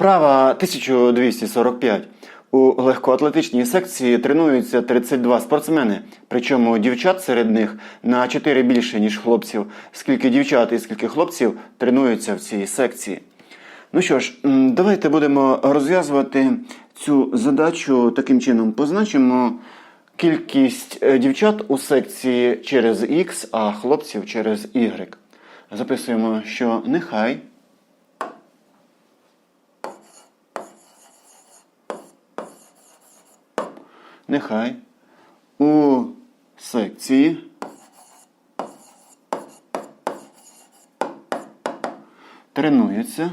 Вправа 1245. У легкоатлетичній секції тренуються 32 спортсмени, причому дівчат серед них на 4 більше, ніж хлопців. Скільки дівчат і скільки хлопців тренуються в цій секції. Ну що ж, давайте будемо розв'язувати цю задачу таким чином. Позначимо кількість е, дівчат у секції через X, а хлопців через Y. Записуємо, що нехай нехай. У секції. Тренується.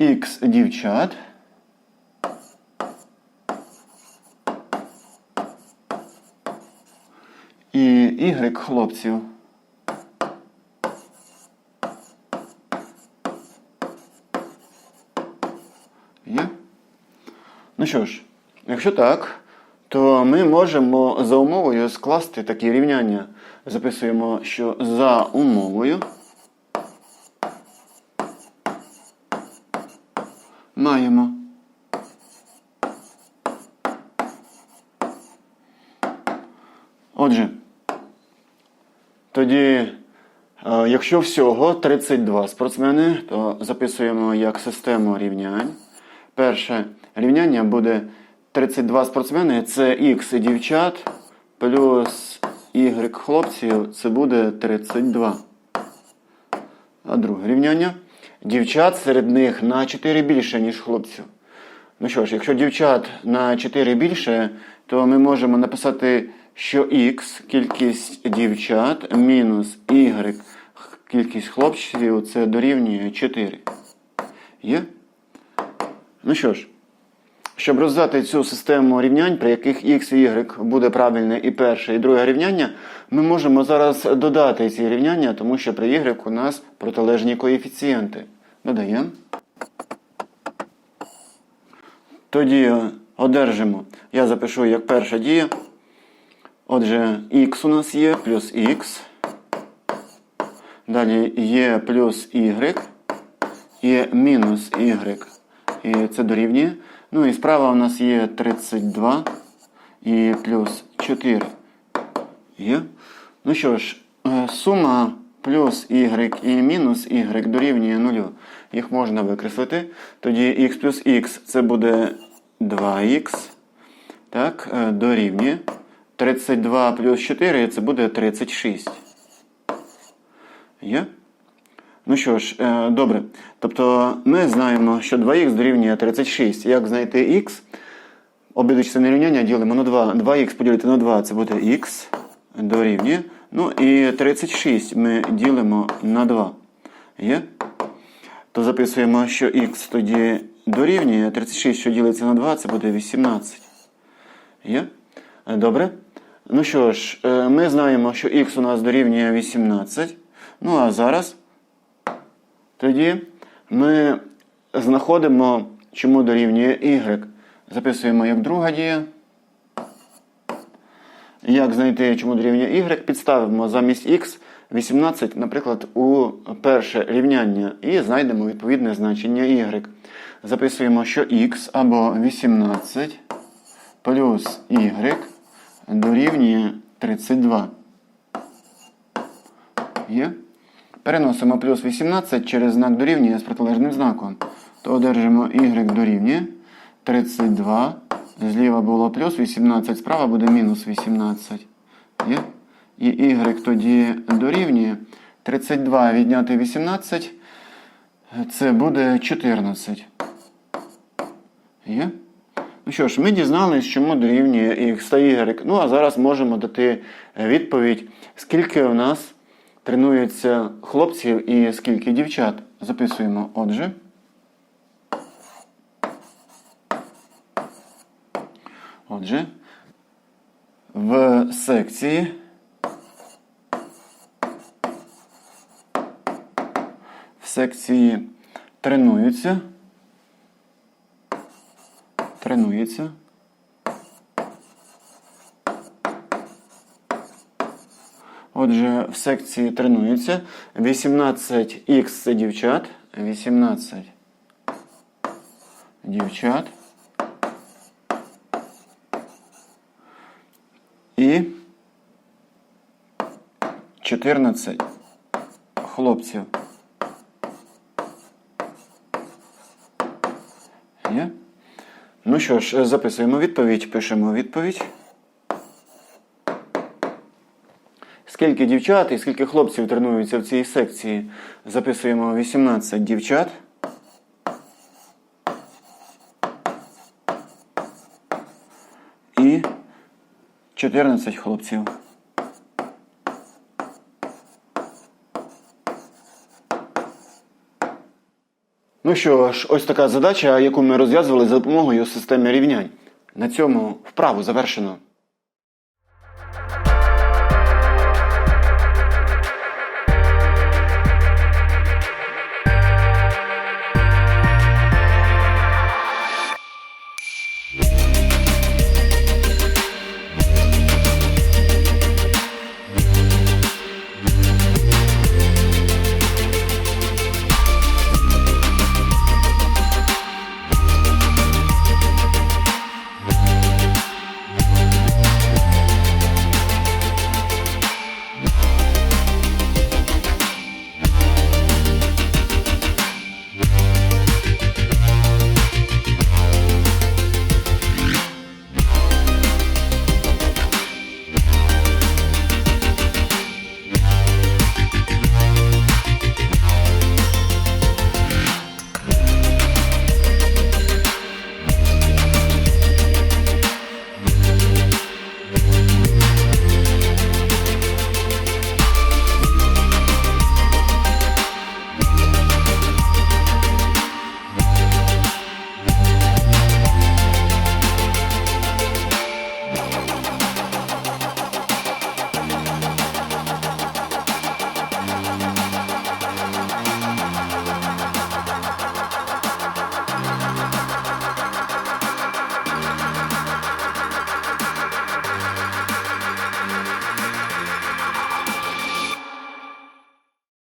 Х дівчат. І Y хлопців. Є? Ну що ж, якщо так, то ми можемо за умовою скласти такі рівняння. Записуємо, що за умовою маємо. Отже, тоді, е, якщо всього 32 спортсмени, то записуємо як систему рівнянь. Перше рівняння буде 32 спортсмени це Х дівчат плюс Y хлопців, це буде 32. А друге рівняння. Дівчат серед них на 4 більше, ніж хлопців. Ну що ж, якщо дівчат на 4 більше, то ми можемо написати, що Х кількість дівчат мінус Y кількість хлопців це дорівнює 4. Є? Ну що ж, щоб роздати цю систему рівнянь, при яких x і y буде правильне і перше, і друге рівняння, ми можемо зараз додати ці рівняння, тому що при y у нас протилежні коефіцієнти. Додаємо. Тоді одержимо, я запишу як перша дія. Отже, x у нас є плюс x. Далі є плюс y, є мінус y. І це дорівнює. Ну і справа у нас є 32 і плюс 4. Є. Ну що ж, е, сума плюс y і мінус y дорівнює 0. Їх можна викреслити. Тоді x плюс x це буде 2х. Так, е, дорівнює. 32 плюс 4 це буде 36. Є? Ну що ж, е, добре. Тобто ми знаємо, що 2х дорівнює 36. Як знайти х? Обидві частини рівняння ділимо на 2. 2х поділити на 2 це буде х дорівнює. Ну і 36 ми ділимо на 2. Є? То записуємо, що х тоді дорівнює. 36, що ділиться на 2, це буде 18. Є? Е, Добре. Ну що ж, е, ми знаємо, що х у нас дорівнює 18. Ну а зараз. Тоді ми знаходимо, чому дорівнює y. Записуємо як друга дія. Як знайти, чому дорівнює y, підставимо замість x 18, наприклад, у перше рівняння і знайдемо відповідне значення y. Записуємо, що x або 18 плюс y дорівнює 32. Є? Переносимо плюс 18 через знак дорівнює з протилежним знаком. То одержимо y дорівнює 32. Зліва було плюс 18, справа буде мінус 18. Є? І y тоді дорівнює 32 відняти 18. Це буде 14. Є? Ну що ж, ми дізналися, чому дорівнює x та y. Ну, а зараз можемо дати відповідь, скільки у нас тренується хлопців і скільки дівчат. Записуємо отже. Отже, в секції в секції тренуються. Тренується. Отже, в секції тренуються 18х це дівчат, 18 дівчат. І 14 хлопців. Є? Ну що ж, записуємо відповідь, пишемо відповідь. Скільки дівчат і скільки хлопців тренуються в цій секції? Записуємо 18 дівчат. І 14 хлопців. Ну що ж, ось така задача, яку ми розв'язували за допомогою системи рівнянь. На цьому вправу завершено.